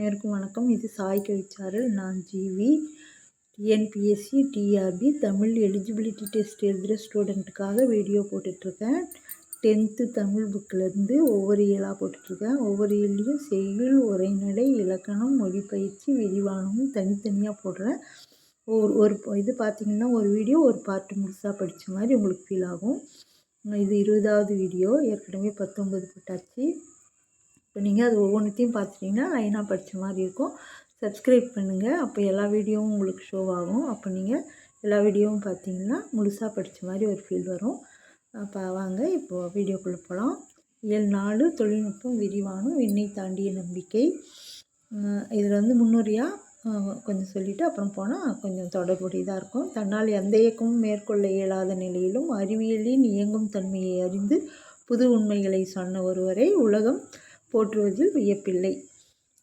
அனைவருக்கும் வணக்கம். இது சாய் கவிச்சாரல். நான் GV. TNPSC TRP Tamil eligibility test எழுதுகிற ஸ்டூடெண்ட்டுக்காக வீடியோ போட்டுட்ருக்கேன். டென்த்து தமிழ் புக்கிலேருந்து ஒவ்வொரு இயலாக போட்டுட்ருக்கேன். ஒவ்வொரு இயலையும் செய்யுள் உரைநடை இலக்கணம் மொழிப்பயிற்சி விரிவானமும் தனித்தனியாக போடுறேன். ஒரு ஒரு இது பார்த்திங்கன்னா ஒரு வீடியோ ஒரு பாட்டு முழுசாக படித்த மாதிரி உங்களுக்கு ஃபீல் ஆகும். இது இருபதாவது வீடியோ ஏற்கனவே பத்தொம்பது போட்டாச்சு. இப்போ நீங்கள் அது ஒவ்வொன்றுத்தையும் பார்த்துட்டிங்கன்னா லைனாக படித்த மாதிரி இருக்கும் சப்ஸ்கிரைப் பண்ணுங்கள் அப்போ எல்லா வீடியோவும் உங்களுக்கு ஷோ ஆகும். அப்போ நீங்கள் எல்லா வீடியோவும் பார்த்தீங்கன்னா முழுசாக படித்த மாதிரி ஒரு ஃபீல் வரும். அப்போ வாங்க இப்போது வீடியோக்குள்ளே போகலாம் ஏழு நாலு தொழில்நுட்பம் விரிவானும் விண்ணை தாண்டிய நம்பிக்கை. இதில் வந்து முன்னுரையாக கொஞ்சம் சொல்லிவிட்டு அப்புறம் போனால் கொஞ்சம் தொடர்புடையதாக இருக்கும். தன்னால் எந்த இயக்கமும் மேற்கொள்ள இயலாத நிலையிலும் அறிவியலின் இயங்கும் தன்மையை அறிந்து புது உண்மைகளை சொன்ன ஒருவரை உலகம் போற்றுவதில் வியப்பில்லை.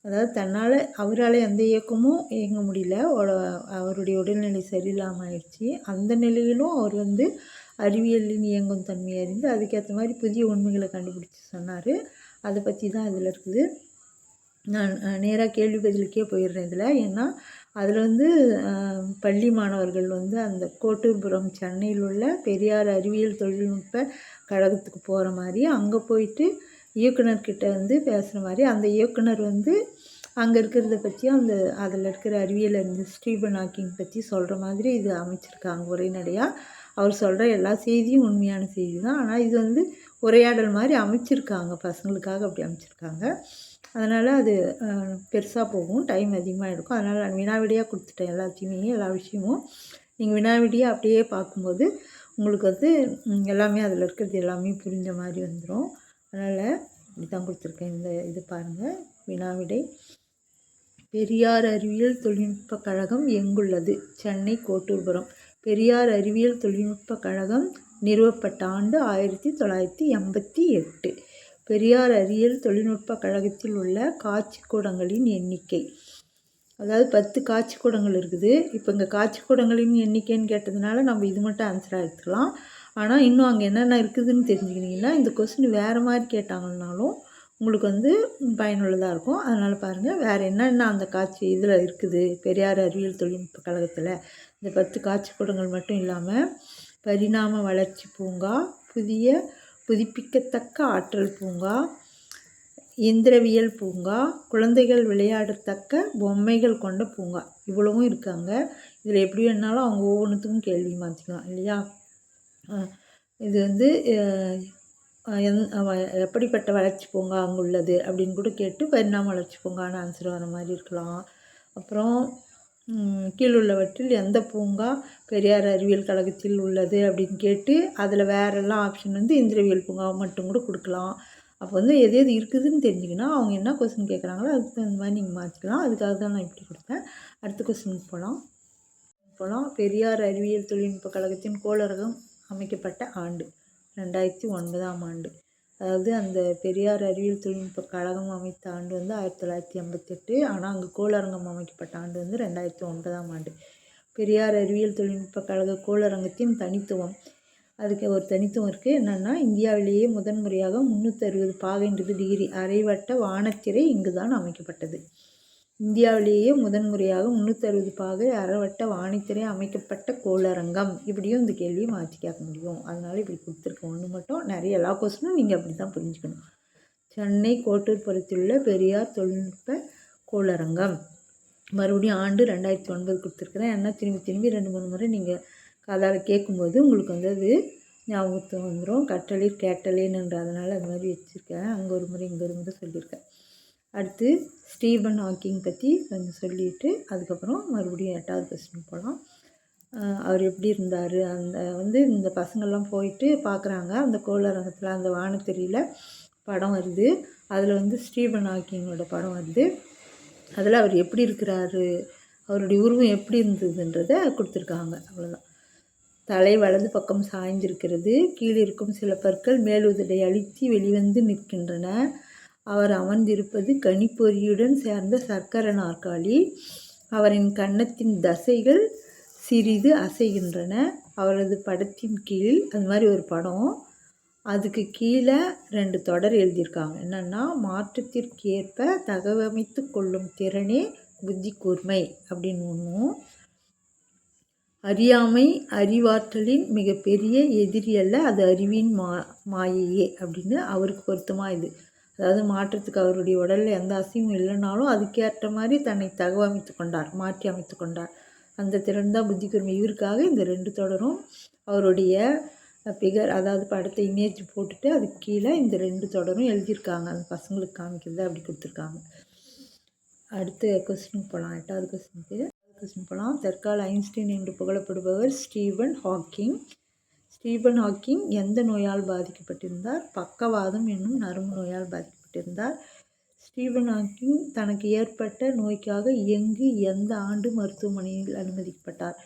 அதாவது தன்னால் அவரால் எந்த இயக்கமும் இயங்க முடியல. அவருடைய உடல்நிலை சரியில்லாமல் ஆயிடுச்சு அந்த நிலையிலும் அவர் வந்து அறிவியலின் இயங்கும் தன்மையை அறிந்து அதுக்கேற்ற மாதிரி புதிய உண்மைகளை கண்டுபிடிச்சி சொன்னார். அதை பற்றி தான் இதில் இருக்குது. நான் நேராக கேள்வி பதிலுக்கே போயிடுறேன் இதில். ஏன்னா அதில் வந்து பள்ளி மாணவர்கள் வந்து அந்த கோட்டூர்புரம் சென்னையில் உள்ள பெரியார் அறிவியல் தொழில்நுட்ப கழகத்துக்கு போகிற மாதிரி அங்கே போயிட்டு இயக்குனர்கிட்ட வந்து பேசுகிற மாதிரி அந்த இயக்குனர் வந்து அங்கே இருக்கிறத பற்றியும் அந்த அதில் இருக்கிற அறிவியல் இருந்து ஸ்டீபன் ஹாக்கிங் பற்றி சொல்கிற மாதிரி இது அமைச்சிருக்காங்க உரைநடையாக அவர் சொல்கிற எல்லா செய்தியும் உண்மையான செய்தி தான் ஆனால் இது வந்து உரையாடல் மாதிரி அமைச்சிருக்காங்க. பசங்களுக்காக அப்படி அமைச்சிருக்காங்க. அதனால் அது பெருசாக போகும். டைம் அதிகமாக இருக்கும் அதனால் நான் வினாவிடியாக கொடுத்துட்டேன் எல்லாத்தையுமே எல்லா விஷயமும். நீங்கள் வினாவிடியாக அப்படியே பார்க்கும்போது உங்களுக்கு வந்து எல்லாமே அதில் இருக்கிறது எல்லாமே புரிஞ்ச மாதிரி வந்துடும் அதனால் இப்படி தான் கொடுத்துருக்கேன். இந்த இது பாருங்கள் வினாவிடை. பெரியார் அறிவியல் தொழில்நுட்ப கழகம் எங்குள்ளது? சென்னை கோட்டூர்புரம். பெரியார் அறிவியல் தொழில்நுட்ப கழகம் நிறுவப்பட்ட ஆண்டு ஆயிரத்தி தொள்ளாயிரத்தி எண்பத்தி எட்டு. பெரியார் அறிவியல் தொழில்நுட்ப கழகத்தில் உள்ள காட்சி கூடங்களின் எண்ணிக்கை. அதாவது பத்து காட்சி கூடங்கள் இருக்குது. இப்போ இங்கே காட்சி கூடங்களின் எண்ணிக்கைன்னு கேட்டதுனால நம்ம இது மட்டும் ஆன்சராக எடுத்துக்கலாம். ஆனால் இன்னும் அங்கே என்னென்ன இருக்குதுன்னு தெரிஞ்சுக்கிட்டிங்கன்னா இந்த கொஸ்டின் வேறு மாதிரி கேட்டாங்கன்னாலும் உங்களுக்கு வந்து பயனுள்ளதாக இருக்கும். அதனால் பாருங்கள் வேறு என்னென்ன அந்த காட்சி இதில் இருக்குது? பெரியார் அறிவியல் தொழில்நுட்ப கழகத்தில் இந்த பத்து காட்சி கூடங்கள் மட்டும் இல்லாமல் பரிணாம வளர்ச்சி பூங்கா புதிய புதுப்பிக்கத்தக்க ஆற்றல் பூங்கா இயந்திரவியல் பூங்கா குழந்தைகள் விளையாடத்தக்க பொம்மைகள் கொண்ட பூங்கா இவ்வளவும் இருக்காங்க. இதில் எப்படி வேணாலும் அவங்க ஒவ்வொன்றுத்துக்கும் கேள்வி மாற்றிக்கலாம் இல்லையா? இது வந்து எந் எப்படிப்பட்ட வளர்ச்சி பூங்கா அங்கே உள்ளது அப்படின்னு கூட கேட்டு பரிணாம வளர்ச்சி பூங்கான்னு ஆன்சர் வர மாதிரி இருக்கலாம். அப்புறம் கீழுள்ளவற்றில் எந்த பூங்கா பெரியார் அறிவியல் கழகத்தில் உள்ளது அப்படின்னு கேட்டு அதில் வேறெல்லாம் ஆப்ஷன் வந்து இந்திரவியல் பூங்காவை மட்டும் கூட கொடுக்கலாம். அப்போ வந்து எது எது இருக்குதுன்னு தெரிஞ்சுக்கணும் அவங்க என்ன கொஸ்டின் கேட்குறாங்களோ அதுக்கு தகுந்த மாதிரி நீங்கள் மாற்றிக்கலாம் அதுக்காக தான் நான் இப்படி கொடுத்தேன். அடுத்த கொஸ்டினுக்கு போகலாம் போகலாம் பெரியார் அறிவியல் தொழில்நுட்ப கழகத்தின் கோளரகம் அமைக்கப்பட்ட ஆண்டு ரெண்டாயிரத்தி ஒன்பதாம் ஆண்டு. அதாவது அந்த பெரியார் அறிவியல் தொழில்நுட்ப கழகம் அமைத்த ஆண்டு வந்து ஆயிரத்தி தொள்ளாயிரத்தி எண்பத்தெட்டு. ஆனால் அங்கே கோளரங்கம் அமைக்கப்பட்ட ஆண்டு வந்து ரெண்டாயிரத்தி ஒன்பதாம் ஆண்டு. பெரியார் அறிவியல் தொழில்நுட்ப கழக கோளரங்கத்தின் தனித்துவம். அதுக்கு ஒரு தனித்துவம் இருக்குது என்னென்னா இந்தியாவிலேயே முதன்முறையாக முந்நூற்றி அறுபது பாகைன்றது டிகிரி அரைவட்ட வானத்திரை இங்கு தான் அமைக்கப்பட்டது. இந்தியாவிலேயே முதன்முறையாக முந்நூற்றறுபது பாகை அறவட்ட வாணித்துறை அமைக்கப்பட்ட கோளரங்கம். இப்படியும் இந்த கேள்வியை மாற்றி கேட்க முடியும். அதனால் இப்படி கொடுத்துருக்கேன் ஒன்று மட்டும் நிறைய எல்லா கொஸ்டினும் நீங்கள் அப்படி தான் புரிஞ்சுக்கணும். சென்னை கோட்டூர்புரத்தில் பெரியார் தொழில்நுட்ப கோளரங்கம். மறுபடியும் ஆண்டு ரெண்டாயிரத்தி ஒன்பது கொடுத்துருக்குறேன். ஏன்னா திரும்பி திரும்பி ரெண்டு மூணு முறை நீங்கள் கதாவில் கேட்கும்போது உங்களுக்கு வந்து அது ஞாபகத்துக்கு வந்துடும் கட்டளிர் கேட்டலேன்னுன்ற அதனால் அது மாதிரி வச்சுருக்கேன். அங்கே ஒரு முறை இங்கே ஒரு முறை சொல்லியிருக்கேன். அடுத்து ஸ்டீபன் ஹாக்கிங் பற்றி கொஞ்சம் சொல்லிவிட்டு அதுக்கப்புறம் மறுபடியும் எட்டாவது கொஸ்டின் போகலாம் அவர் எப்படி இருந்தார்? அந்த வந்து இந்த பசங்கள்லாம் போயிட்டு பார்க்குறாங்க அந்த கோளரங்கத்தில் அந்த வானத்தெரியில் படம் வருது. அதில் வந்து ஸ்டீபன் ஹாக்கிங்கோட படம் வருது. அதில் அவர் எப்படி இருக்கிறாரு? அவருடைய உருவம் எப்படி இருந்ததுன்றதை கொடுத்துருக்காங்க. அவ்வளோதான் தலை வலது பக்கம் சாய்ந்திருக்கிறது. கீழே இருக்கும் சில பற்கள் மேலுதலை அழித்து வெளிவந்து நிற்கின்றன. அவர் அமர்ந்திருப்பது கணிப்பொறியுடன் சேர்ந்த சர்க்கர நாற்காலி. அவரின் கன்னத்தின் தசைகள் சிறிது அசைகின்றன. அவரது படத்தின் கீழ் அது மாதிரி ஒரு படம். அதுக்கு கீழே ரெண்டு தொடர் எழுதியிருக்காங்க. என்னென்னா மாற்றத்திற்கேற்ப தகவமைத்து கொள்ளும் திறனே புத்தி கூர்மை அப்படின்னு ஒன்றும் அறியாமை அறிவாற்றலின் மிகப்பெரிய எதிரி அல்ல அது அறிவின் மா மாயையே அப்படின்னு அவருக்கு பொருத்தமாக இது. அதாவது மாற்றத்துக்கு அவருடைய உடலில் எந்த அசையும் இல்லைனாலும் அதுக்கேற்ற மாதிரி தன்னை தகவமைத்து கொண்டார் மாற்றி அமைத்து கொண்டார். அந்த திறன் தான் புத்தி கூர்மை இவருக்காக இந்த ரெண்டு தொடரும் அவருடைய ஃபிகர் அதாவது படத்தை இமேஜ் போட்டுட்டு அதுக்கு கீழே இந்த ரெண்டு தொடரும் எழுதியிருக்காங்க. அந்த பசங்களுக்கு காமிக்கிறது அப்படி கொடுத்துருக்காங்க. அடுத்த கொஸ்டினுக்கு போகலாம் எட்டாவது கொஸ்டினுக்கு கொஸ்டின் போகலாம் தற்கால ஐன்ஸ்டீன் என்று புகழப்படுபவர் ஸ்டீவன் ஹாக்கிங். ஸ்டீவன் ஹாக்கிங் எந்த நோயால் பாதிக்கப்பட்டிருந்தார்? பக்கவாதம் என்னும் நரம்பு நோயால் பாதிக்கப்பட்டிருந்தார். ஸ்டீவன் ஹாக்கிங் தனக்கு ஏற்பட்ட நோய்க்காக எங்கு எந்த ஆண்டு மருத்துவமனையில் அனுமதிக்கப்பட்டார்?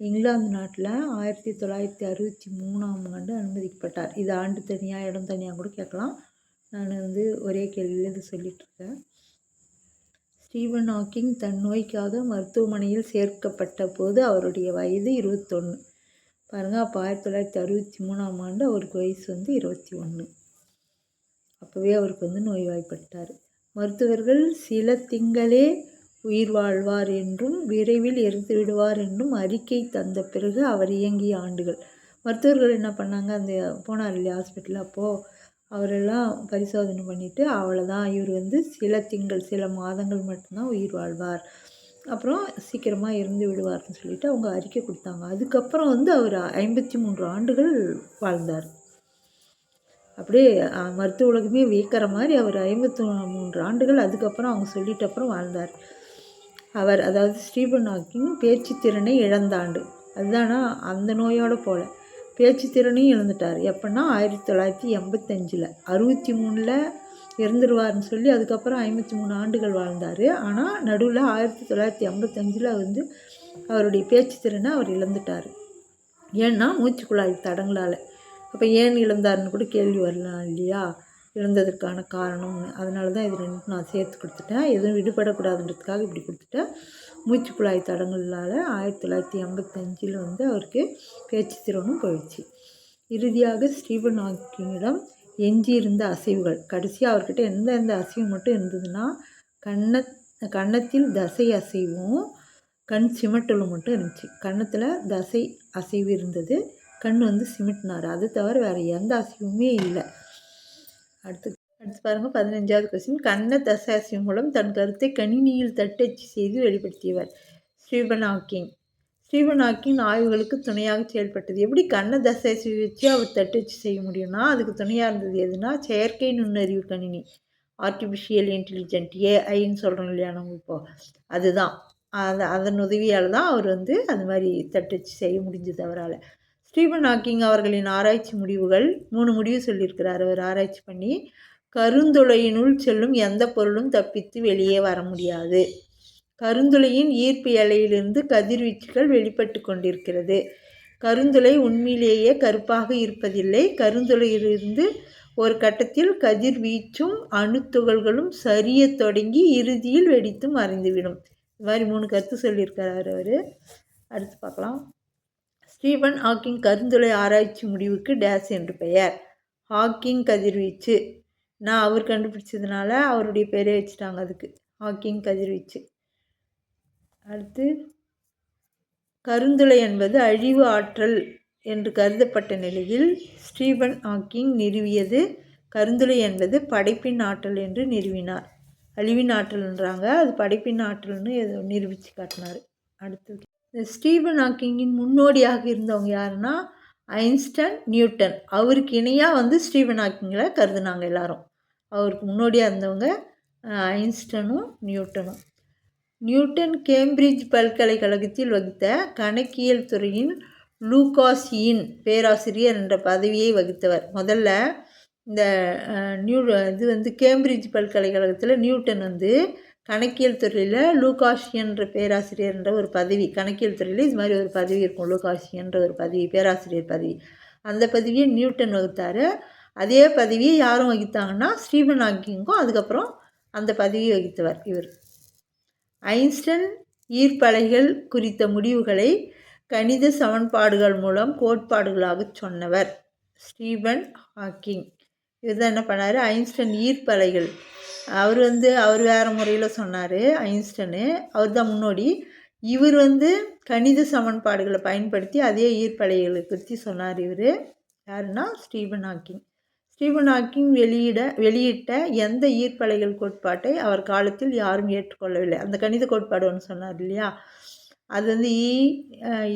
இங்கிலாந்து நாட்டில் ஆயிரத்தி தொள்ளாயிரத்தி அறுபத்தி மூணாம் ஆண்டு அனுமதிக்கப்பட்டார். இது ஆண்டு தனியாக இடம் தனியாக கூட கேட்கலாம். நான் வந்து ஒரே கேள்வியில் இது சொல்லிகிட்ருக்கேன் ஸ்டீவன் ஹாக்கிங் தன் நோய்க்காக மருத்துவமனையில் சேர்க்கப்பட்ட போது அவருடைய வயது இருபத்தொன்று பாருங்கள் அப்போ ஆயிரத்தி தொள்ளாயிரத்தி அறுபத்தி மூணாம் ஆண்டு அவருக்கு வயசு வந்து இருபத்தி ஒன்று அப்போவே அவருக்கு வந்து நோய்வாய்ப்பட்டார். மருத்துவர்கள் சில திங்களே உயிர் வாழ்வார் என்றும் விரைவில் இறந்து விடுவார் என்றும் அறிக்கை தந்த பிறகு அவர் இயங்கிய ஆண்டுகள். மருத்துவர்கள் என்ன பண்ணாங்க அந்த போனார் இல்லையா ஹாஸ்பிட்டலில் அப்போது அவரெல்லாம் பரிசோதனை பண்ணிவிட்டு அவ்வளோதான் இவர் வந்து சில திங்கள் சில மாதங்கள் மட்டும்தான் உயிர் வாழ்வார். அப்புறம் சீக்கிரமாக இருந்து விடுவார்னு சொல்லிட்டு அவங்க அறிக்கை கொடுத்தாங்க. அதுக்கப்புறம் வந்து அவர் ஐம்பத்தி மூன்று ஆண்டுகள் வாழ்ந்தார். அப்படியே மருத்துவ உலகமே வியக்கிற மாதிரி அவர் ஐம்பத்தி மூன்று ஆண்டுகள் அதுக்கப்புறம் அவங்க சொல்லிட்ட அப்புறம் வாழ்ந்தார். அவர் அதாவது ஸ்டீபன் ஹாக்கிங் பேச்சு திறனை இழந்தாண்டு அதுதானா? அந்த நோயோடு போல. பேச்சு திறனையும் இழந்துட்டார். எப்போன்னா ஆயிரத்தி தொள்ளாயிரத்தி எண்பத்தஞ்சில். அறுபத்தி மூணில் இறந்துருவார்னு சொல்லி அதுக்கப்புறம் ஐம்பத்தி மூணு ஆண்டுகள் வாழ்ந்தார். ஆனால் நடுவில் ஆயிரத்தி தொள்ளாயிரத்தி ஐம்பத்தஞ்சில் வந்து அவருடைய பேச்சு திறனை அவர் இழந்துட்டார். ஏன்னா மூச்சுக்குழாய் தடங்களால். அப்போ ஏன் இழந்தார்னு கூட கேள்வி வரலாம் இல்லையா? இழந்ததற்கான காரணம்னு அதனால தான் இது ரெண்டும் நான் சேர்த்து கொடுத்துட்டேன். எதுவும் விடுபடக்கூடாதுன்றதுக்காக இப்படி கொடுத்துட்டேன். மூச்சு குழாய் தடங்களால் ஆயிரத்தி தொள்ளாயிரத்தி எண்பத்தஞ்சில் வந்து அவருக்கு பேச்சு திறனும் போயிடுச்சு. இறுதியாக ஸ்டீவன் ஹாக்கிங்கிடம் எஞ்சியிருந்த அசைவுகள். கடைசியாக அவர்கிட்ட எந்த எந்த அசைவு மட்டும் இருந்ததுன்னா கண்ண கன்னத்தில் தசை அசைவும் கண் சிமட்டலும் மட்டும் இருந்துச்சு. கன்னத்தில் தசை அசைவு இருந்தது. கண் வந்து சிமிட்டினார். அது தவிர வேறு எந்த அசைவுமே இல்லை. அடுத்து அடுத்து பாருங்கள் பதினஞ்சாவது கொஸ்டின் கண்ண தசை அசைவு மூலம் தன் கருத்தை கணினியில் தட்டச்சு செய்து வெளிப்படுத்தியவர். ஸ்டீபன் ஹாக்கிங் சீவனாக்கின் ஆய்வுகளுக்கு துணையாக செயல்பட்டது. எப்படி கண்ண தசை சுவிச்சு அவர் தட்டச்சு செய்ய முடியும்னா அதுக்கு துணையாக இருந்தது எதுனா செயற்கை நுண்ணறிவு கணினி. ஆர்டிஃபிஷியல் இன்டெலிஜென்ட் ஏஐன்னு சொல்கிறோம் இல்லையா நம்ம இப்போது அதுதான். அது அதன் உதவியால் தான் அவர் வந்து அது மாதிரி தட்டச்சு செய்ய முடிஞ்சது அவரால். ஸ்டீவன் ஹாக்கிங் அவர்களின் ஆராய்ச்சி முடிவுகள் மூணு முடிவு சொல்லியிருக்கிறார் அவர் ஆராய்ச்சி பண்ணி கருந்துளையினுள் செல்லும் எந்த பொருளும் தப்பித்து வெளியே வர முடியாது. கருந்துளையின் ஈர்ப்பு எலையிலிருந்து கதிர்வீச்சுகள் வெளிப்பட்டு கொண்டிருக்கிறது. கருந்துளை உண்மையிலேயே கருப்பாக இருப்பதில்லை. கருந்துளையிலிருந்து ஒரு கட்டத்தில் கதிர்வீச்சும் அணுத்துகள்களும் சரிய தொடங்கி இறுதியில் வெடித்து மறைந்துவிடும். இது மாதிரி மூணு கருத்து சொல்லியிருக்கிறார் அவர். அடுத்து பார்க்கலாம். ஸ்டீவன் ஹாக்கிங் கருந்துளை ஆராய்ச்சி முடிவுக்கு டேஸ் என்று பெயர். ஹாக்கிங் கதிர்வீச்சு. நான் அவர் கண்டுபிடிச்சதுனால அவருடைய பேரே வச்சுட்டாங்க அதுக்கு. ஹாக்கிங் கதிர்வீச்சு. அடுத்து கருந்துளை என்பது அழிவு ஆற்றல் என்று கருதப்பட்ட நிலையில் ஸ்டீவன் ஹாக்கிங் நிறுவியது. கருந்துளை என்பது படைப்பின் ஆற்றல் என்று நிறுவினார். அழிவின் ஆற்றல்ன்றாங்க அது படைப்பின் ஆற்றல்னு நிரூபித்து காட்டினார். அடுத்தது ஸ்டீவன் ஹாக்கிங்கின் முன்னோடியாக இருந்தவங்க யாருன்னா ஐன்ஸ்டன் நியூட்டன். அவருக்கு இணையாக வந்து ஸ்டீவன் ஹாக்கிங்கில் கருதுனாங்க எல்லாரும். அவருக்கு முன்னோடியாக இருந்தவங்க ஐன்ஸ்டனும் நியூட்டனும். நியூட்டன் கேம்பிரிட்ஜ் பல்கலைக்கழகத்தில் வகித்த கணக்கியல் துறையின் லூகாசியின் பேராசிரியர் என்ற பதவியை வகித்தவர். முதல்ல இந்த நியூ இது வந்து கேம்பிரிட்ஜ் பல்கலைக்கழகத்தில் நியூட்டன் வந்து கணக்கியல் துறையில் லூகாஷியன்ற பேராசிரியர் என்ற ஒரு பதவி கணக்கியல் துறையில் இது மாதிரி ஒரு பதவி இருக்கும் லூகாஷியன்ற ஒரு பதவி பேராசிரியர் பதவி. அந்த பதவியை நியூட்டன் வகுத்தார். அதே பதவியை யாரும் வகித்தாங்கன்னா ஸ்டீவன் ஹாக்கிங்கும் அதுக்கப்புறம் அந்த பதவியை வகித்தவர் இவர். ஐன்ஸ்டன் ஈர்ப்பலைகள் குறித்த முடிவுகளை கணித சமன்பாடுகள் மூலம் கோட்பாடுகளாக சொன்னவர். Stephen Hawking. இவர் தான் என்ன பண்ணார்? ஐன்ஸ்டன் ஈர்ப்பலைகள். அவர் வந்து அவர் வேறு முறையில் சொன்னார் ஐன்ஸ்டனு. அவர் தான் முன்னோடி. இவர் வந்து கணித சமன்பாடுகளை பயன்படுத்தி அதே ஈர்ப்பலைகளை பற்றி சொன்னார் இவர். யாருன்னா? Stephen Hawking. ஸ்டீபன் வெளியிட வெளியிட்ட எந்த ஈர்ப்பலைகள் கோட்பாட்டை அவர் காலத்தில் யாரும் ஏற்றுக்கொள்ளவில்லை. அந்த கணித கோட்பாடு ஒன்று சொன்னார் இல்லையா? அது வந்து E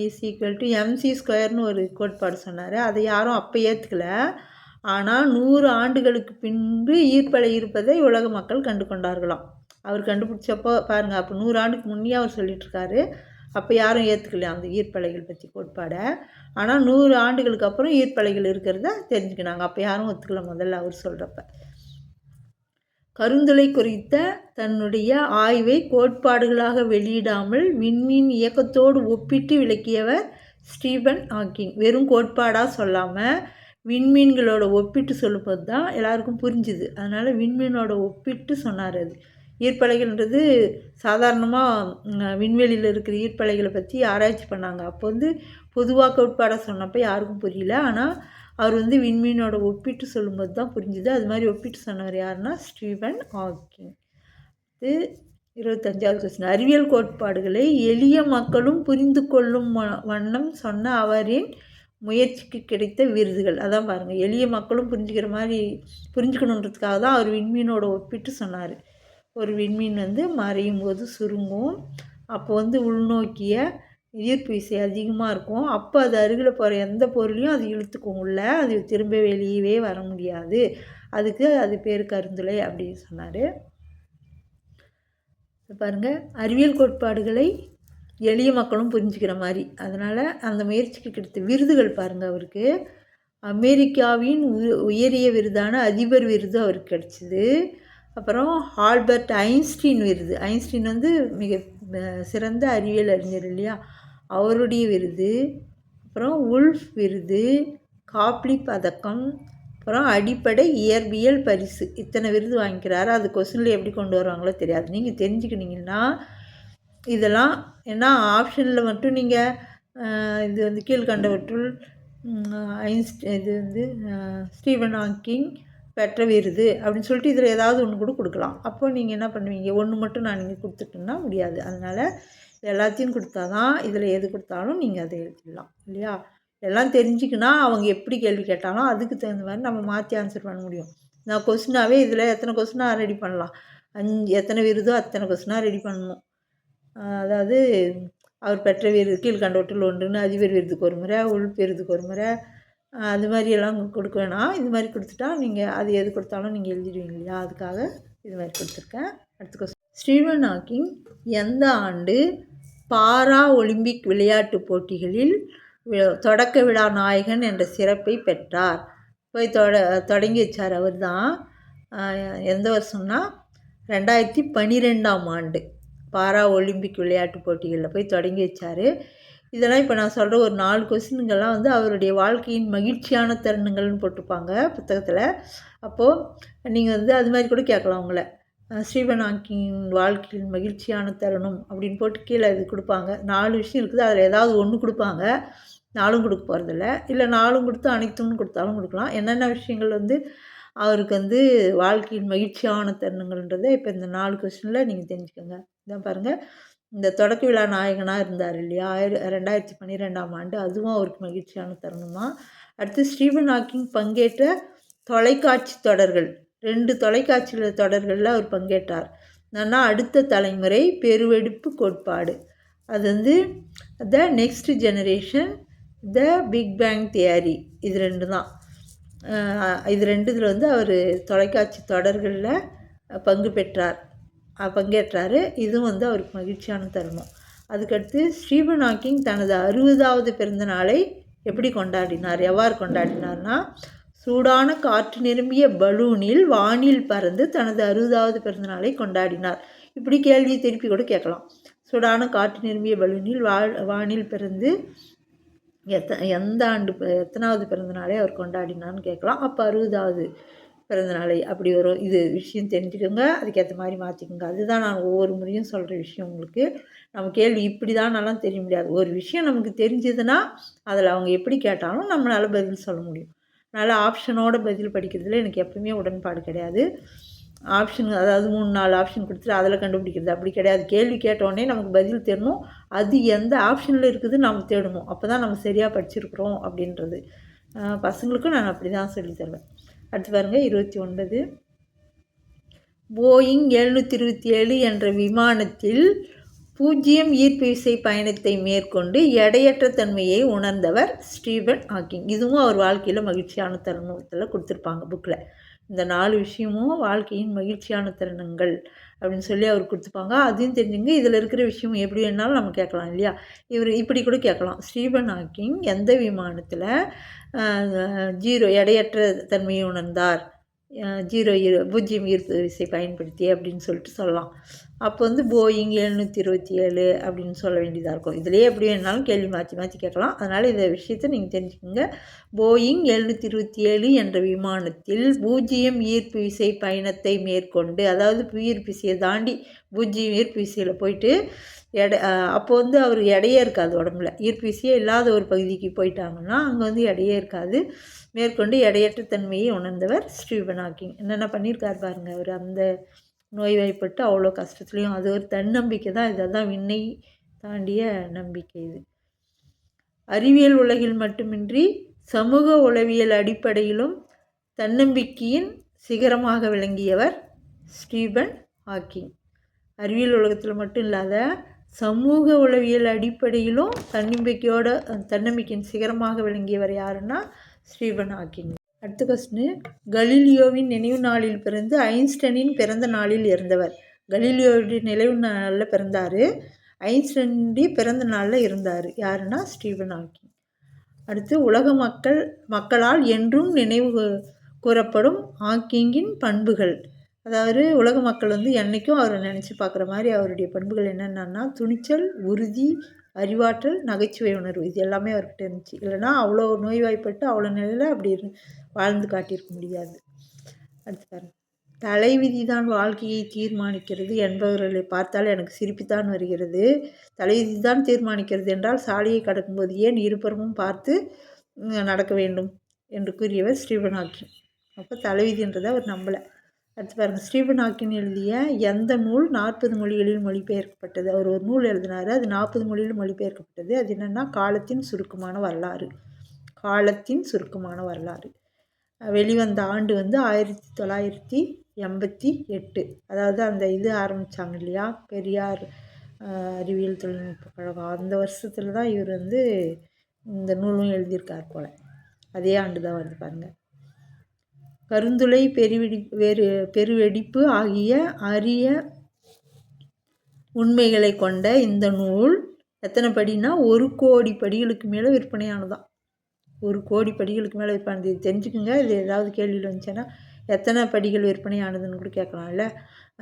is equal to MC ஸ்கொயர்னு ஒரு கோட்பாடு சொன்னார். அதை யாரும் அப்போ ஏற்றுக்கல ஆனால் நூறு ஆண்டுகளுக்கு பின்பு ஈர்ப்பலை இருப்பதை உலக மக்கள் கண்டு கொண்டார்களாம் அவர் கண்டுபிடிச்சப்போ பாருங்கள் அப்போ நூறு ஆண்டுக்கு முன்னே அவர் சொல்லிட்டுருக்காரு அப்போ யாரும் ஏற்றுக்கல அந்த ஈர்ப்பலைகள் பற்றி கோட்பாடை. ஆனால் நூறு ஆண்டுகளுக்கு அப்புறம் ஈர்ப்பலைகள் இருக்கிறத தெரிஞ்சுக்கினாங்க. அப்போ யாரும் ஒத்துக்கல முதல்ல அவர் சொல்கிறப்ப கருந்துளை குறித்த தன்னுடைய ஆய்வை கோட்பாடுகளாக வெளியிடாமல் விண்மீன் இயக்கத்தோடு ஒப்பிட்டு விளக்கியவர் ஸ்டீபன் ஹாக்கிங். வெறும் கோட்பாடாக சொல்லாமல் விண்மீன்களோட ஒப்பிட்டு சொல்லும்போது தான் எல்லாருக்கும் புரிஞ்சுது. அதனால் விண்மீனோட ஒப்பிட்டு சொன்னார் அது. ஈர்ப்பலைகள்ன்றது சாதாரணமாக விண்வெளியில் இருக்கிற ஈர்ப்பலைகளை பற்றி ஆராய்ச்சி பண்ணாங்க. அப்போ வந்து பொதுவாக கோட்பாடாக சொன்னப்போ யாருக்கும் புரியல. ஆனால் அவர் வந்து விண்மீனோட ஒப்பிட்டு சொல்லும்போது தான் புரிஞ்சுது. அது மாதிரி ஒப்பிட்டு சொன்னவர் யாருன்னா ஸ்டீவன் ஹாக்கிங். இது இருபத்தஞ்சாவது கொஸ்டின் அறிவியல் கோட்பாடுகளை எளிய மக்களும் புரிந்து கொள்ளும் வண்ணம் சொன்ன அவரின் முயற்சிக்கு கிடைத்த விருதுகள். அதான் பாருங்கள் எளிய மக்களும் புரிஞ்சுக்கிற மாதிரி புரிஞ்சுக்கணுன்றதுக்காக தான் அவர் விண்மீனோட ஒப்பிட்டு சொன்னார். ஒரு விண்மீன் வந்து மறையும் போது சுருங்கும். அப்போ வந்து உள்நோக்கிய ஈர்ப்பு விசை அதிகமாக இருக்கும். அப்போ அது அருகில் போகிற எந்த பொருளையும் அது இழுத்துக்கும். உள்ள அது திரும்ப வெளியவே வர முடியாது. அதுக்கு அது பேர் கருந்துளை அப்படின்னு சொன்னார். பாருங்கள் அறிவியல் கோட்பாடுகளை எளிய மக்களும் புரிஞ்சுக்கிற மாதிரி. அதனால் அந்த முயற்சிக்கு கிடைத்த விருதுகள் பாருங்கள் அவருக்கு. அமெரிக்காவின் உயரிய விருதான அதிபர் விருது அவருக்கு கிடச்சிது. அப்புறம் ஆல்பர்ட் ஐன்ஸ்டீன் விருது. ஐன்ஸ்டீன் வந்து மிக சிறந்த அறிவியல் அறிஞர் இல்லையா? அவருடைய விருது. அப்புறம் உல்ஃப் விருது காப்லி பதக்கம் அப்புறம் அடிப்படை இயற்பியல் பரிசு. இத்தனை விருது வாங்கிக்கிறாரு. அது கொஸ்டினில் எப்படி கொண்டு வருவாங்களோ தெரியாது. நீங்கள் தெரிஞ்சுக்கினீங்கன்னா இதெல்லாம் ஏன்னா ஆப்ஷனில் மட்டும் நீங்கள் இது வந்து கீழ்கண்டவற்றுள் ஐன்ஸ்ட் இது வந்து ஸ்டீவன் ஹாக்கிங் பெற்ற விருது அப்படின்னு சொல்லிட்டு இதில் ஏதாவது ஒன்று கூட கொடுக்கலாம். அப்போ நீங்கள் என்ன பண்ணுவீங்க? ஒன்று மட்டும் நான் நீங்கள் கொடுத்துட்டோம்னா முடியாது. அதனால் எல்லாத்தையும் கொடுத்தா தான் இதில் எது கொடுத்தாலும் நீங்கள் அதை எழுதிடலாம் இல்லையா? எல்லாம் தெரிஞ்சுக்கினா அவங்க எப்படி கேள்வி கேட்டாலும் அதுக்கு தகுந்த மாதிரி நம்ம மாற்றி ஆன்சர் பண்ண முடியும். நான் கொஸ்டினாகவே இதில் எத்தனை கொஸ்டினாக ரெடி பண்ணலாம்? அஞ்சு எத்தனை விருதோ அத்தனை கொஸ்டினாக ரெடி பண்ணணும். அதாவது அவர் பெற்ற விருது கீழ்கண்டவற்றில் ஒன்றுன்னு அதிபர் விருதுக்கு ஒரு முறை உள் விருதுக்கு ஒரு முறை அது மாதிரியெல்லாம் கொடுக்க வேணாம். இது மாதிரி கொடுத்துட்டா நீங்கள் அது எது கொடுத்தாலும் நீங்கள் எழுதிடுவீங்க இல்லையா? அதுக்காக இது மாதிரி கொடுத்துருக்கேன். அடுத்த கொஸ்டின் ஸ்டீவன் ஹாக்கிங் எந்த ஆண்டு பாரா ஒலிம்பிக் விளையாட்டு போட்டிகளில் தொடக்க விழா நாயகன் என்ற சிறப்பை பெற்றார்? போய் தொட தொடங்கி வச்சார் அவர் தான் எந்த வருஷம்னா ரெண்டாயிரத்தி பன்னிரெண்டாம் ஆண்டு பாரா ஒலிம்பிக் விளையாட்டுப் போட்டிகளில் போய் தொடங்கி வச்சார். இதெல்லாம் இப்போ நான் சொல்கிற ஒரு நாலு கொஸ்டின்கள்லாம் வந்து அவருடைய வாழ்க்கையின் மகிழ்ச்சியான தருணங்கள்னு போட்டிருப்பாங்க புத்தகத்தில். அப்போது நீங்கள் வந்து அது மாதிரி கூட கேட்கலாம் உங்களை. ஸ்ரீவன் ஹாக்கிங் வாழ்க்கையின் மகிழ்ச்சியான தருணம் அப்படின்னு போட்டு கீழே இது கொடுப்பாங்க. நாலு விஷயம் இருக்குது. அதில் ஏதாவது ஒன்று கொடுப்பாங்க. நாலும் கொடுக்க போகிறதில்ல இல்லை நாலும் கொடுத்து அனைத்தும்னு கொடுத்தாலும் கொடுக்கலாம். என்னென்ன விஷயங்கள் வந்து அவருக்கு வந்து வாழ்க்கையின் மகிழ்ச்சியான தருணங்கள்ன்றதை இப்போ இந்த நாலு கொஸ்டினில் நீங்கள் தெரிஞ்சுக்கோங்க. இதான் பாருங்கள் இந்த தொடக்க விழா நாயகனாக இருந்தார் இல்லையா? ஆயிர ரெண்டாயிரத்தி பன்னிரெண்டாம் ஆண்டு. அதுவும் அவருக்கு மகிழ்ச்சியான தருணம். தான் அடுத்து ஸ்டீவன் ஹாக்கிங் பங்கேற்ற தொலைக்காட்சி தொடர்கள். ரெண்டு தொலைக்காட்சியில் தொடர்களில் அவர் பங்கேற்றார். என்னன்னா அடுத்த தலைமுறை பெருவெடுப்பு கோட்பாடு. அது வந்து the next generation the big bang theory. இது ரெண்டு தான் இது ரெண்டு இதில் வந்து அவர் தொலைக்காட்சி தொடர்களில் பங்கு பெற்றார். பங்கேற்றார். இதுவும் வந்து அவருக்கு மகிழ்ச்சியான தருணம். அதுக்கடுத்து ஸ்டீவன் ஹாக்கிங் தனது அறுபதாவது பிறந்த நாளை எப்படி கொண்டாடினார்? எவ்வாறு கொண்டாடினார்னா சூடான காற்று நிரம்பிய பலூனில் வானில் பறந்து தனது அறுபதாவது பிறந்தநாளை கொண்டாடினார். இப்படி கேள்வி திருப்பி கூட கேட்கலாம். சூடான காற்று நிரம்பிய பலூனில் வா வானில் பிறந்து எத்த எந்த ஆண்டு எத்தனாவது பிறந்தநாளை அவர் கொண்டாடினார்னு கேட்கலாம். அப்போ அறுபதாவது பிறந்தநாளை அப்படி ஒரு இது விஷயம் தெரிஞ்சுக்கோங்க. அதுக்கேற்ற மாதிரி மாற்றிக்கோங்க அதுதான் நான் ஒவ்வொரு முறையும் சொல்கிற விஷயம் உங்களுக்கு. நம்ம கேள்வி இப்படி தான் தெரிய முடியாது. ஒரு விஷயம் நமக்கு தெரிஞ்சதுன்னா அதில் அவங்க எப்படி கேட்டாலும் நம்மளால் பதில் சொல்ல முடியும். அதனால் ஆப்ஷனோட பதில் படிக்கிறதுல எனக்கு எப்பவுமே உடன்பாடு கிடையாது. ஆப்ஷன் அதாவது மூணு நாலு ஆப்ஷன் கொடுத்துட்டு அதில் கண்டுபிடிக்கிறது அப்படி கிடையாது. கேள்வி கேட்டோடனே நமக்கு பதில் தேடணும் அது எந்த ஆப்ஷனில் இருக்குது நம்ம தேடணும் அப்போ தான் நம்ம சரியாக படிச்சிருக்கிறோம் அப்படின்றது. பசங்களுக்கும் நான் அப்படி தான் சொல்லி தருவேன். அடுத்து பாருங்கள் இருபத்தி ஒன்பது. போயிங் எழுநூற்றி இருபத்தி ஏழு என்ற விமானத்தில் பூஜ்ஜியம் ஈர்ப்பு விசை பயணத்தை மேற்கொண்டு எடையற்ற தன்மையை உணர்ந்தவர் ஸ்டீபன் ஹாக்கிங். இதுவும் அவர் வாழ்க்கையில் மகிழ்ச்சியான தருணத்தில் கொடுத்துருப்பாங்க புக்கில் இந்த நாலு விஷயமும் வாழ்க்கையின் மகிழ்ச்சியான தருணங்கள். அப்படின்னு சொல்லி அவர் கொடுத்துப்பாங்க. அதையும் தெரிஞ்சுங்க இதில் இருக்கிற விஷயம் எப்படி வேணாலும் நம்ம கேட்கலாம் இல்லையா? இவர் இப்படி கூட கேட்கலாம். ஸ்டீபன் ஹாக்கிங் எந்த விமானத்தில் ஜீரோ எடையற்ற தன்மையை உணர்ந்தார்? ஜீரோ பூஜ்ஜியம் ஈர்ப்பு விசை பயன்படுத்தி அப்படின்னு சொல்லிட்டு சொல்லலாம். அப்போ வந்து போயிங் எழுநூற்றி இருபத்தி ஏழு அப்படின்னு சொல்ல வேண்டியதாக இருக்கும். இதுலேயே எப்படி வேணாலும் கேள்வி மாற்றி மாற்றி கேட்கலாம். அதனால் இந்த விஷயத்தை நீங்கள் தெரிஞ்சுக்கோங்க. போயிங் எழுநூற்றி இருபத்தி ஏழு என்ற விமானத்தில் பூஜ்ஜியம் ஈர்ப்பு விசை பயணத்தை மேற்கொண்டு அதாவது ஈர்ப்பு விசையை தாண்டி பூஜ்ஜியம் ஈர்ப்பு விசையில் போயிட்டு எடை அப்போ வந்து அவர் எடையே இருக்காது உடம்புல. ஈர்ப்பு விசையே இல்லாத ஒரு பகுதிக்கு போயிட்டாங்கன்னா அங்கே வந்து எடையே இருக்காது. மேற்கொண்டு எடையற்ற தன்மையை உணர்ந்தவர் ஸ்டீவன் ஹாக்கிங் என்னென்ன பண்ணியிருக்கார் பாருங்கள் அவர் அந்த நோய்வாய்ப்பட்டு அவ்வளோ கஷ்டத்துலேயும் அது ஒரு தன்னம்பிக்கை தான் இதெல்லாம் விண்ணை தாண்டிய நம்பிக்கை இது. அறிவியல் உலகில் மட்டுமின்றி சமூக உளவியல் அடிப்படையிலும் தன்னம்பிக்கையின் சிகரமாக விளங்கியவர் ஸ்டீபன் ஹாக்கிங் அறிவியல் உலகத்தில் மட்டும் இல்லாத சமூக உளவியல் அடிப்படையிலும் தன்னம்பிக்கையோட தன்னம்பிக்கையின் சிகரமாக விளங்கியவர் யாருன்னா ஸ்டீவன் ஹாக்கிங் அடுத்த கொஸ்டின் கலீலியோவின் நினைவு நாளில் பிறந்து ஐன்ஸ்டனின் பிறந்த நாளில் இருந்தவர் கலீலியோவுடைய நினைவு நாளில் பிறந்தார். ஐன்ஸ்டனுடைய பிறந்த நாளில் இருந்தார். யாருன்னா? ஸ்டீவன் ஹாக்கிங் அடுத்து உலக மக்கள் மக்களால் என்றும் நினைவு கூறப்படும் ஹாக்கிங்கின் பண்புகள். அதாவது உலக மக்கள் வந்து என்றைக்கும் அவரை நினச்சி பார்க்குற மாதிரி அவருடைய பண்புகள் என்னென்னா துணிச்சல் உறுதி அறிவாற்றல் நகைச்சுவை உணர்வு இது எல்லாமே அவர்கிட்ட இருந்துச்சு. இல்லைனா அவ்வளோ நோய்வாய்ப்பட்டு அவ்வளோ நிலையில் அப்படி வாழ்ந்து காட்டியிருக்க முடியாது. அடுத்து பாருங்கள் தலைவிதி தான் வாழ்க்கையை தீர்மானிக்கிறது என்பவர்களை பார்த்தால் எனக்கு சிரிப்புத்தான் வருகிறது. தலைவிதி தான் தீர்மானிக்கிறது என்றால் சாலையை கடக்கும்போது ஏன் இருபுறமும் பார்த்து நடக்க வேண்டும்? என்று கூறியவர் ஸ்டீவன் ஹாக்கிங் அப்போ தலைவிதின்றதை அவர் நம்பலை. அடுத்து பாருங்கள் ஸ்டீவன் ஹாக்கின் எழுதிய எந்த நூல் நாற்பது மொழிகளில் மொழிபெயர்க்கப்பட்டது? அவர் ஒரு நூல் எழுதினார் அது நாற்பது மொழியில் மொழிபெயர்க்கப்பட்டது. அது என்னென்னா காலத்தின் சுருக்கமான வரலாறு. காலத்தின் சுருக்கமான வரலாறு. வெளிவந்த ஆண்டு வந்து ஆயிரத்தி தொள்ளாயிரத்தி எண்பத்தி எட்டு. அதாவது அந்த இது ஆரம்பித்தாங்க இல்லையா? பெரியார் அறிவியல் தொழில்நுட்ப கழகம். அந்த வருஷத்தில் தான் இவர் வந்து இந்த நூலும் எழுதியிருக்கார் போல். அதே ஆண்டு தான் வந்து பாருங்கள் கருந்துளை பெருவெடி வேறு பெருவெடிப்பு ஆகிய அரிய உண்மைகளை கொண்ட இந்த நூல் எத்தனை படினா ஒரு கோடி படிகளுக்கு மேலே விற்பனையானதான் ஒரு கோடி படிகளுக்கு மேலே விற்பனை. தெரிஞ்சுக்குங்க. இது ஏதாவது கேள்வியில் வந்துச்சுன்னா எத்தனை படிகள் விற்பனையானதுன்னு கூட கேட்கலாம்ல.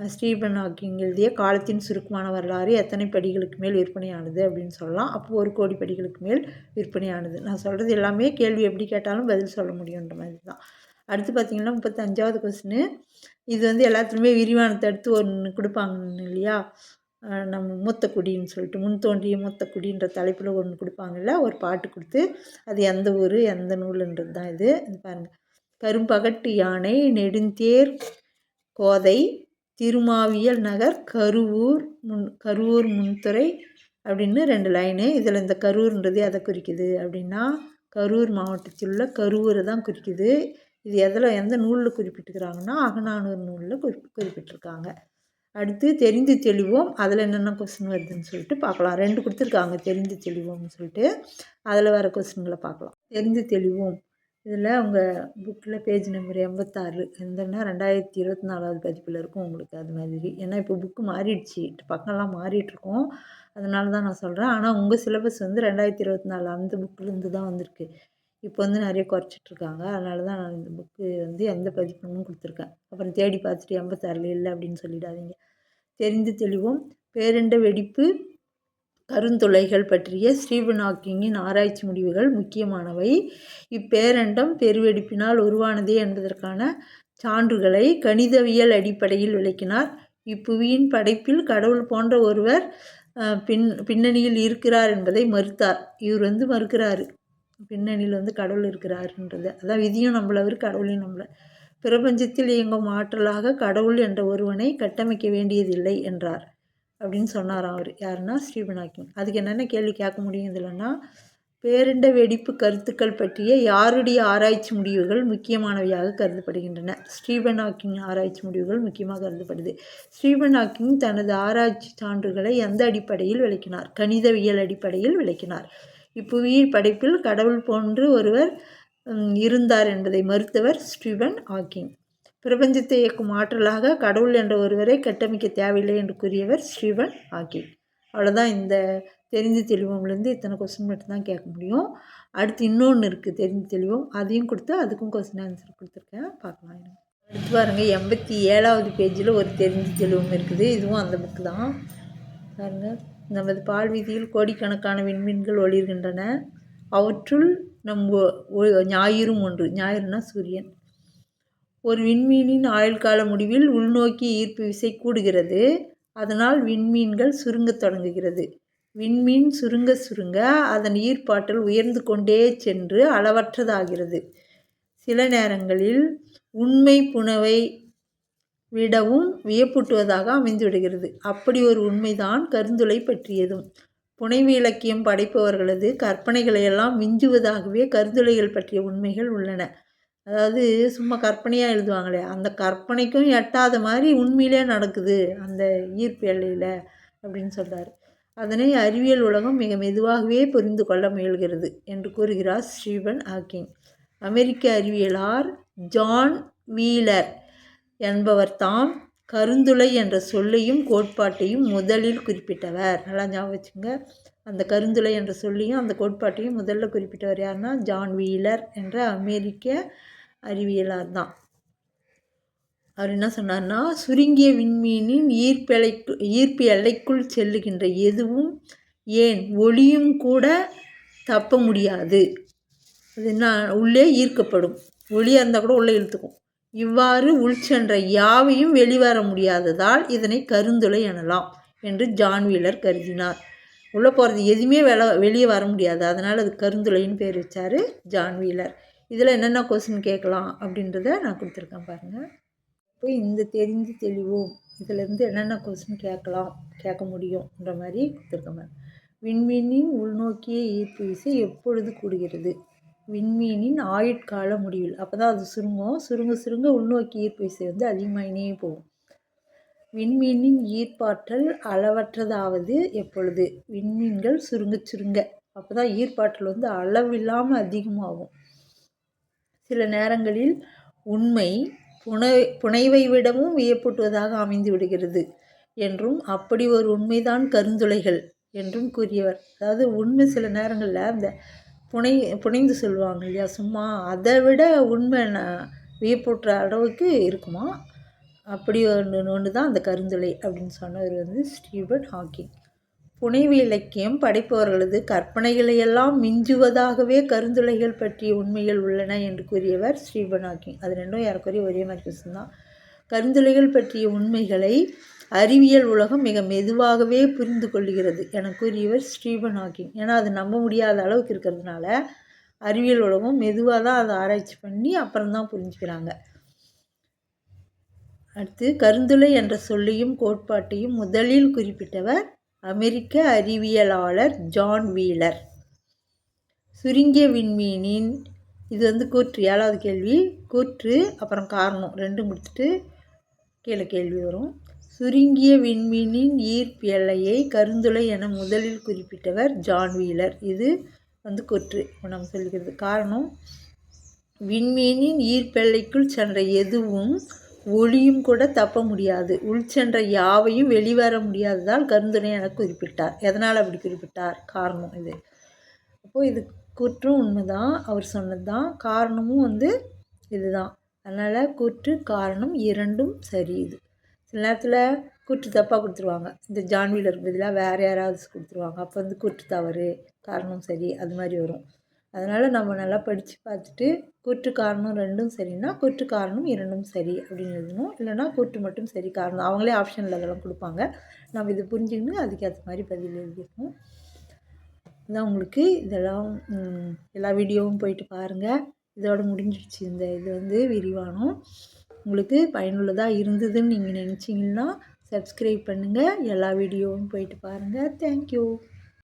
ஸ்டீபன் ஹாக்கிங் எழுதிய காலத்தின் சுருக்கமான வரலாறு எத்தனை படிகளுக்கு மேல் விற்பனையானது அப்படின்னு சொல்லலாம். அப்போது ஒரு கோடி படிகளுக்கு மேல் விற்பனையானது. நான் சொல்கிறது எல்லாமே கேள்வி எப்படி கேட்டாலும் பதில் சொல்ல முடியுன்ற மாதிரி தான். அடுத்து பார்த்திங்கன்னா முப்பத்தஞ்சாவது கொஸ்டின் இது வந்து எல்லாத்துலேயுமே விரிவானத்தை அடுத்து ஒன்று கொடுப்பாங்க இல்லையா? நம்ம மூத்தக்குடின்னு சொல்லிட்டு முன் தோன்றிய மூத்தக்குடின்ற தலைப்பில் ஒன்று கொடுப்பாங்கல்ல? ஒரு பாட்டு கொடுத்து அது எந்த ஊர் எந்த நூலுன்றது தான் இது. இது பாருங்கள் கரும்பகட்டு யானை நெடுந்தேர் கோதை திருமாவியல் நகர் கருவூர் முன் கருவூர் முன்துறை அப்படின்னு ரெண்டு லைனு இதில் இந்த கரூர்ன்றது எதை குறிக்குது அப்படின்னா கரூர் மாவட்டத்தில் உள்ள கரூரை தான் குறிக்குது. இது எதில் எந்த நூலில் குறிப்பிட்டுக்கிறாங்கன்னா அகநானூறு நூலில் குறி குறிப்பிட்டிருக்காங்க. அடுத்து தெரிந்து தெளிவோம். அதில் என்னென்ன கொஸ்டின் வருதுன்னு சொல்லிட்டு பார்க்கலாம். ரெண்டு கொடுத்துருக்காங்க. தெரிந்து தெளிவோம்னு சொல்லிட்டு. அதில் வர கொஸ்டின்களை பார்க்கலாம். தெரிந்து தெளிவோம். இதில் உங்கள் புக்கில் பேஜ் நம்பர் எண்பத்தாறு எந்தன்னா ரெண்டாயிரத்தி இருபத்தி நாலாவது பதிப்பில் இருக்கும் உங்களுக்கு அது மாதிரி. ஏன்னா இப்போ புக்கு மாறிடுச்சு. பக்கம்லாம் மாறிட்டுருக்கோம். அதனால தான் நான் சொல்கிறேன் ஆனால் உங்கள் சிலபஸ் வந்து ரெண்டாயிரத்தி இருபத்தி நாலு அந்த புக்கிலேருந்து தான் வந்திருக்கு. இப்போ வந்து நிறைய குறைச்சிட்ருக்காங்க. அதனால தான் நான் இந்த புக்கு வந்து எந்த பதிப்புன்னு கொடுத்துருக்கேன். அப்புறம் தேடி பார்த்துட்டு எண்பத்தாறில் இல்லை அப்படின்னு சொல்லிடாதீங்க. தெரிந்து தெளிவோம். பேரண்ட வெடிப்பு கருந்துளைகள் பற்றிய ஸ்டீவன் ஹாக்கிங்கின் ஆராய்ச்சி முடிவுகள் முக்கியமானவை. இப்பேரண்டம் பெருவெடிப்பினால் உருவானதே என்பதற்கான சான்றுகளை கணிதவியல் அடிப்படையில் விளக்கினார். இப்புவியின் படைப்பில் கடவுள் போன்ற ஒருவர் பின் பின்னணியில் இருக்கிறார் என்பதை மறுத்தார். இவர் வந்து மறுக்கிறாரு. பின்னணியில் வந்து கடவுள் இருக்கிறாருன்றது. அதான் விதியும் நம்மளை அவர் கடவுளையும் நம்மளை. பிரபஞ்சத்தில் இயங்கும் ஆற்றலாக கடவுள் என்ற ஒருவனை கட்டமைக்க வேண்டியதில்லை என்றார். அப்படின்னு சொன்னாராம் அவர். யாருன்னா ஸ்டீபன் ஹாக்கிங் அதுக்கு என்னென்ன கேள்வி கேட்க முடியும் இதில்னா பேரிண்ட வெடிப்பு கருத்துக்கள் பற்றிய யாருடைய ஆராய்ச்சி முடிவுகள் முக்கியமானவையாக கருதப்படுகின்றன. ஸ்டீபன் ஹாக்கிங் ஆராய்ச்சி முடிவுகள் முக்கியமாக கருதப்படுது. ஸ்டீபன் ஹாக்கிங் தனது ஆராய்ச்சி சான்றுகளை எந்த அடிப்படையில் விளக்கினார்? கணிதவியல் அடிப்படையில் விளக்கினார். இப்புவியில் படைப்பில் கடவுள் போன்று ஒருவர் இருந்தார் என்பதை மறுத்தவர் ஸ்டீவன் ஹாக்கிங். பிரபஞ்சத்தை இயக்கும் ஆற்றலாக கடவுள் என்ற ஒருவரை கட்டமைக்க தேவையில்லை என்று கூறியவர் ஸ்டீவன் ஹாக்கிங். அவ்வளோதான் இந்த தெரிந்து தெளிவம்லேருந்து இத்தனை கொஸ்டின் மட்டும் தான் கேட்க முடியும். அடுத்து இன்னொன்று இருக்குது தெரிந்து தெளிவம். அதையும் கொடுத்து அதுக்கும் கொஸ்டின் ஆன்சர் கொடுத்துருக்கேன். பார்க்கலாம் அடுத்து பாருங்கள் எண்பத்தி ஏழாவது பேஜில் ஒரு தெரிஞ்சு தெளிவம் இருக்குது. இதுவும் அந்த புக்கு தான். பாருங்கள் நமது பால் வீதியில் கோடிக்கணக்கான விண்மீன்கள் ஒளிர்கின்றன. அவற்றுள் நம் ஞாயிறும் ஒன்று. ஞாயிறுனா சூரியன். ஒரு விண்மீனின் ஆயுள்கால முடிவில் உள்நோக்கி ஈர்ப்பு விசை கூடுகிறது. அதனால் விண்மீன்கள் சுருங்கத் தொடங்குகிறது. விண்மீன் சுருங்க சுருங்க அதன் ஈர்ப்பாற்றல் உயர்ந்து கொண்டே சென்று அளவற்றதாகிறது. சில நேரங்களில் உண்மை புனவை விடவும் வியப்பூட்டுவதாக அமைந்துவிடுகிறது அப்படி ஒரு உண்மைதான் கருந்துளை பற்றியதும். புனைவு இலக்கியம் படைப்பவர்களது கற்பனைகளையெல்லாம் மிஞ்சுவதாகவே கருந்துளைகள் பற்றிய உண்மைகள் உள்ளன. அதாவது சும்மா கற்பனையாக எழுதுவாங்களே அந்த கற்பனைக்கும் எட்டாத மாதிரி உண்மையிலே நடக்குது அந்த ஈர்ப்பு எல்லையில் அப்படின்னு சொல்கிறார் அதனை அறிவியல் உலகம் மிக மெதுவாகவே புரிந்து கொள்ள முயல்கிறது என்று கூறுகிறார் ஸ்டீவன் ஹாக்கிங். அமெரிக்க அறிவியலார் ஜான் வீலர். என்பவர் தாம் கருந்துளை என்ற சொல்லையும் கோட்பாட்டையும் முதலில் குறிப்பிட்டவர். நல்லா ஞாபகம் வச்சுங்க அந்த கருந்துளை என்ற சொல்லையும் அந்த கோட்பாட்டையும் முதல்ல குறிப்பிட்டவர் யாருன்னா ஜான் வீலர் என்ற அமெரிக்க அறிவியலார் தான். அவர் என்ன சொன்னார்னா சுருங்கிய விண்மீனின் ஈர்ப்பெலைக்கு ஈர்ப்பு எல்லைக்குள் செல்லுகின்ற எதுவும் ஏன் ஒளியும் கூட தப்ப முடியாது. அது என்ன உள்ளே ஈர்க்கப்படும். ஒளியாக இருந்தால் கூட உள்ளே இழுத்துக்கும். இவ்வாறு உள்சென்ற யாவையும் வெளிவர முடியாததால் இதனை கருந்துளை எனலாம் என்று ஜான் வீலர் கருதினார். உள்ளே போகிறது எதுவுமே வெள வெளியே வர முடியாது. அதனால் அது கருந்துளைன்னு பேர் வச்சார் ஜான் வீலர். இதில் என்னென்ன கொஸ்டின் கேட்கலாம் அப்படின்றத நான் கொடுத்துருக்கேன் பாருங்கள் இப்போ இந்த தெரிஞ்சு தெளிவோம். இதிலேருந்து என்னென்ன கொஸ்டின் கேட்கலாம் கேட்க முடியும்ன்ற மாதிரி கொடுத்துருக்கேன் விண்மீனின் உள்நோக்கிய ஈர்ப்பு விசை எப்பொழுது கூடுகிறது? விண்மீனின் ஆயுட்கால முடிவில். அப்போ தான் அது சுருங்கும். சுருங்க சுருங்க உள்நோக்கி ஈர்ப்பு விசை வந்து அதிகமாகினே போகும். விண்மீனின் ஈர்ப்பாற்றல் அளவற்றதாவது எப்பொழுது? விண்மீன்கள் சுருங்க சுருங்க. அப்போ தான் ஈர்ப்பாற்றல் வந்து அளவில்லாமல் அதிகமாகும். சில நேரங்களில் உண்மை புனை புனைவை விடவும் வியப்பூட்டுவதாக அமைந்து விடுகிறது என்றும் அப்படி ஒரு உண்மைதான் கருந்துளைகள் என்றும் கூறியவர். அதாவது உண்மை சில நேரங்களில் அந்த புனை புனைந்து சொல்லுவாங்க இல்லையா? சும்மா அதை விட உண்மை வியப்பூட்டுற அளவுக்கு இருக்குமா? அப்படி ஒன்று ஒன்று தான் அந்த கருந்துளை அப்படின்னு சொன்னவர் வந்து ஸ்டீபன் ஹாக்கிங். புனைவு இலக்கியம் படைப்பவர்களது கற்பனைகளையெல்லாம் மிஞ்சுவதாகவே கருந்துளைகள் பற்றிய உண்மைகள் உள்ளன என்று கூறியவர் ஸ்டீபன் ஹாக்கிங். அது ரெண்டும் யாருக்குரிய ஒரே மாதிரி தான். கருந்துளைகள் பற்றிய உண்மைகளை அறிவியல் உலகம் மிக மெதுவாகவே புரிந்து கொள்கிறது என கூறியவர் ஸ்டீபன் ஹாக்கிங். ஏன்னா அது நம்ப முடியாத அளவுக்கு இருக்கிறதுனால அறிவியல் உலகம் மெதுவாக தான் அதை ஆராய்ச்சி பண்ணி அப்புறம்தான் புரிஞ்சுக்கிறாங்க. அடுத்து கருந்துளை என்ற சொல்லையும் கோட்பாட்டையும் முதலில் குறிப்பிட்டவர் அமெரிக்க அறிவியலாளர் ஜான் வீலர். சுருங்கிய விண்மீனின் இது வந்து கூற்று ஏழாவது கேள்வி. கூற்று அப்புறம் காரணம் ரெண்டு முடிச்சுட்டு கீழே கேள்வி வரும். சுருங்கிய விண்மீனின் ஈர்ப்பு எல்லையை கருந்துளை என முதலில் குறிப்பிட்டவர் ஜான் வீலர். இது வந்து கூற்று இப்போ நம்ம சொல்லிக்கிறது. காரணம் விண்மீனின் ஈர்ப்பெல்லைக்குள் சென்ற எதுவும் ஒளியும் கூட தப்ப முடியாது. உள் சென்ற யாவையும் வெளிவர முடியாததால் கருந்துணை என குறிப்பிட்டார். எதனால் அப்படி குறிப்பிட்டார்? காரணம் இது. அப்போது இது குற்றம் உண்மைதான். அவர் சொன்னது தான் காரணமும் வந்து இதுதான். அதனால் கூற்று காரணம் இரண்டும் சரி இது. சில நேரத்தில் கூற்று தப்பாக கொடுத்துருவாங்க. இந்த ஜான்வியில் பதிலாக வேறு யாராவது கொடுத்துருவாங்க. அப்போ வந்து கூற்று தவறு காரணம் சரி அது மாதிரி வரும். அதனால் நம்ம நல்லா படித்து பார்த்துட்டு கூற்று காரணம் ரெண்டும் சரின்னா கூற்று காரணம் இரண்டும் சரி அப்படின்னு எழுதணும். இல்லைனா கூற்று மட்டும் சரி காரணம். அவங்களே ஆப்ஷனில் அதெல்லாம் கொடுப்பாங்க. நம்ம இது புரிஞ்சுக்கணும் அதுக்கேற்ற மாதிரி பதில் எழுதிக்கணும் இதான் உங்களுக்கு இதெல்லாம் எல்லா வீடியோவும் போயிட்டு பாருங்கள் இதோட முடிஞ்சிடுச்சு இந்த இது வந்து விரிவானம். உங்களுக்கு பயனுள்ளதாக இருந்ததுன்னு நீங்கள் நினச்சிங்கன்னா சப்ஸ்கிரைப் பண்ணுங்கள் எல்லா வீடியோவும் போயிட்டு பாருங்கள் தேங்க்யூ